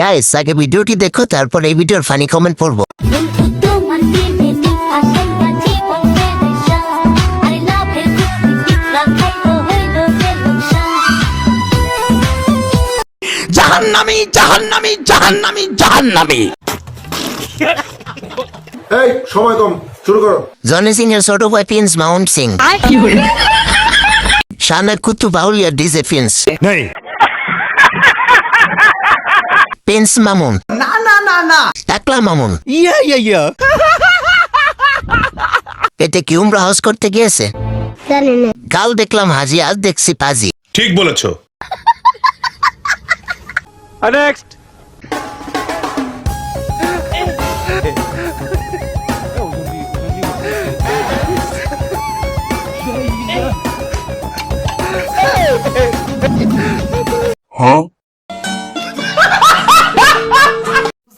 Guys আগে ভিডিওটি দেখো তারপর এই ভিডিওর ফানি কমেন্ট পড়ব। জাহান্নামি জাহান্নামি জাহান্নামি জাহান্নামি। এই সময় কম শুরু করো। জনি সিং এর ছোট ভাই প্রিন্স মাউন্ট সিং শানা কুতু বাউলিয়া ডিজে প্রিন্স নেই। প্রিন্স মামুন না না না না। টাকলা মামুন ইয়া ইয়া ইয়া। পেটে কি উমরা হাউস করতে গিয়েছে? জানি না। কাল দেখলাম হাজি আজ দেখছি পাজি। ঠিক বলেছ। নেক্সট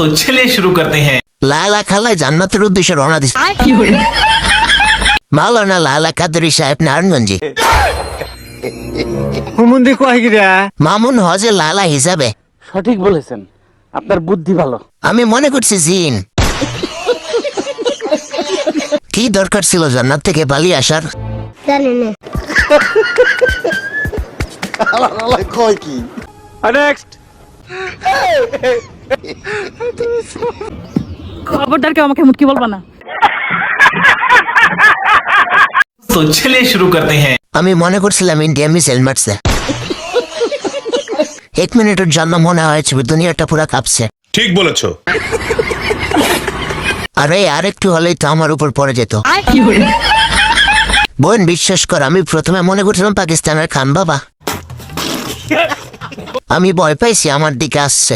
तो चलिए शुरू करते हैं লালা খালায় জান্নাতের উদ্দেশ্যে রওনা দিছে মাওলানা লালা কাদরি সাহেব নারায়ণগঞ্জে হুমুন্দি কয় গিরা মামুন হজে লালা হিসাবে সঠিক বলেছেন আপনার বুদ্ধি ভালো আমি মনে করছি জিন কি দরকার ছিল জান্নাত থেকে পালিয়ে আসার জানি না কয় কি নেক্সট খবরদার কেউ আমাকে মুটকি বলবা না। তো চলে শুরু করতে হ্যাঁ। আমি মনে করছিলাম ইন্ডিয়া এক মিনিটের জন্য মনে হয়েছে দুনিয়াটা কাঁপছে। ঠিক বলেছ। আরে আর একটু হলেই তো আমার উপর পড়ে যেত। বোন বিশ্বাস কর আমি প্রথমে মনে করছিলাম পাকিস্তানের খান বাবা। আমি ভয় পাইছি আমার দিকে আসছে।